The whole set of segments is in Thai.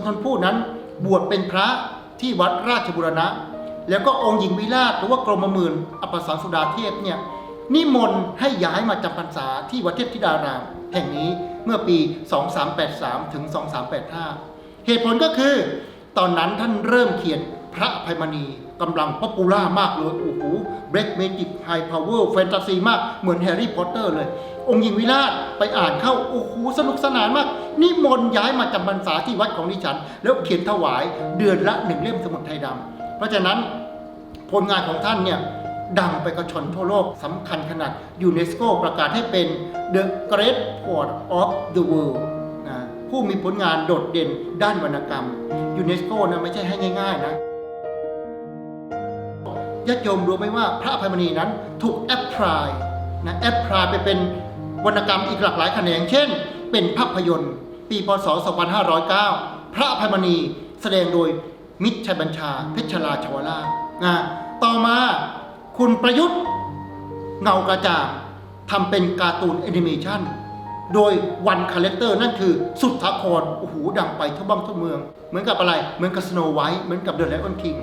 นทรภู่นั้นบวชเป็นพระที่วัดราชบุรณะ แล้วก็องค์หญิงวิราชหรือว่ากรมหมื่นอปสรสุดาเทพเนี่ยนิมนต์ให้ย้ายมาจำพรรษาที่วัดเทพธิดาราม แห่งนี้เมื่อปี 2383 ถึง 2385 เหตุผลก็คือ ตอนนั้นท่านเริ่มเขียน พระอภัยมณีกำลังป๊อปปูล่ามากเลยโอ้โหเบรกเมจิกไฮพาวเวอร์แฟนตาซีมาก เหมือนแฮร์รี่พอตเตอร์เลย องค์หญิงวิราชไปอ่านเข้า โอ้โหสนุกสนานมาก นิมนต์ย้ายมาจำพรรษาที่วัดของดิฉัน แล้วเขียนถวายเดือนละหนึ่งเล่มสมุดไทยดำเพราะฉะนั้นผลงานของท่านเนี่ยดังไปกระชอนทั่วโลกสำคัญขนาดยูเนสโกประกาศให้เป็น The Great Poet of the World นะผู้มีผลงานโดดเด่นด้านวรรณกรรมยูเนสโกนะไม่ใช่ให้ง่าย ๆ นะ ญาติโยมรู้ไหมว่าพระอภัยมณีนั้นถูกแอปพลายนะแอปพลายไปเป็นวรรณกรรมอีกหลากหลายแขนง เช่น เป็นภาพยนตร์ ปีพศ 2509 พระอภัยมณีแสดงโดยมิตรชัยบัญชา เพชรลาชวราชนะต่อมาคุณประยุทธ์เงากระจ่างทำเป็นการ์ตูนแอนิเมชันโดยวันคาแรคเตอร์นั่นคือสุดทาครโอ้โหดังไปทั่วบ้านทั่วเมือง เหมือนกับอะไร เหมือนกับสโนไวท์เหมือนกับเดอะไลออนคิง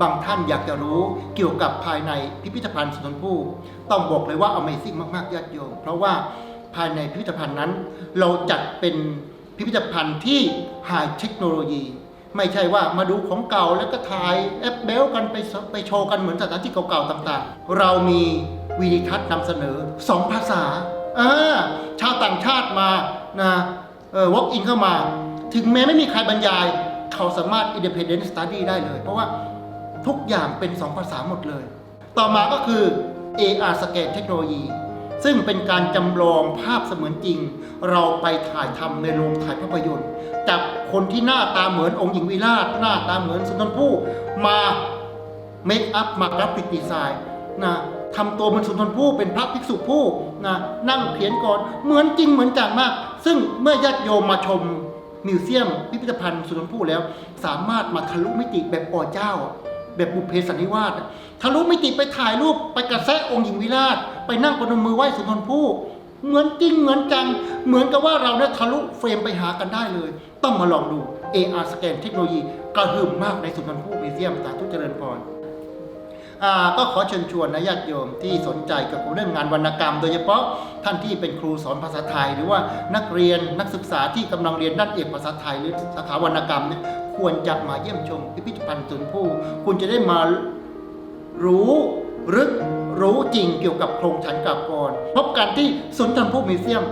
บางท่านอยากจะรู้เกี่ยวกับภายในพิพิธภัณฑ์สุนทรภู่ต้องบอกเลยว่า Amazing มากๆญาติโยม เพราะว่าภายในพิพิธภัณฑ์นั้น เราจัดเป็นพิพิธภัณฑ์ที่ไฮเทคโนโลยี ไม่ใช่ว่ามาดูของเก่าแล้วก็ถ่ายแอปเบลกันไปไปโชว์กันเหมือนสถานที่เก่าๆต่างๆ เรามีวีดิทัศน์นำเสนอสองภาษาอ่าชาวต่างชาติมานะเออ walk in เข้ามา ถึงแม้ไม่มีใครบรรยาย เขาสามารถ independent study ได้เลย เพราะว่า ทุกอย่างเป็น 2 ภาษาหมดเลย ต่อมาก็คือ AR Scan เทคโนโลยี ซึ่งเป็นการจำลองภาพเสมือนจริง เราไปถ่ายทำในโรงถ่ายภาพยนตร์จับคนที่หน้าตาเหมือนองค์หญิงวิราชหน้าตาเหมือนสุนทรภู่มาเมคอัพมากราฟิกดีไซน์นะทำตัวเหมือนสุนทรภู่เป็นพระภิกษุผู้นะนั่งเขียนก่อนเหมือนจริงเหมือนจังมาก ซึ่งเมื่อญาติโยมมาชมมิวเซียมพิพิธภัณฑ์สุนทรภู่แล้ว สามารถมาทะลุมิติแบบอ่อเจ้า แบบบุพเพสันนิวาสทะลุมิติไปถ่ายรูปไปกระแซะองค์หญิงวิราช ไปนั่งปนมมือไหว้สุนทรภู่เหมือนจริงเหมือนจัง เหมือนกับว่าเราเนี่ยทะลุเฟรมไปหากันได้เลย ต้องมาลองดู AR สแกนเทคโนโลยีกระหึ่มมากในสุนทรภู่มิวเซียมสาธุเจริญพร ก็ขอเชิญชวนนะญาติโยมที่สนใจเกี่ยวกับเรื่องงานวรรณกรรม โดยเฉพาะท่านที่เป็นครูสอนภาษาไทย หรือว่านักเรียนนักศึกษาที่กำลังเรียนด้านเอกภาษาไทยหรือสาขาวรรณกรรมเนี่ยควรจะมาเยี่ยมชมพิพิธภัณฑ์สุนทรภู่คุณจะได้มารู้ลึกรู้จริงเกี่ยวกับโครงฉันกาบกร พบกันที่สุนทรภู่มิเซียม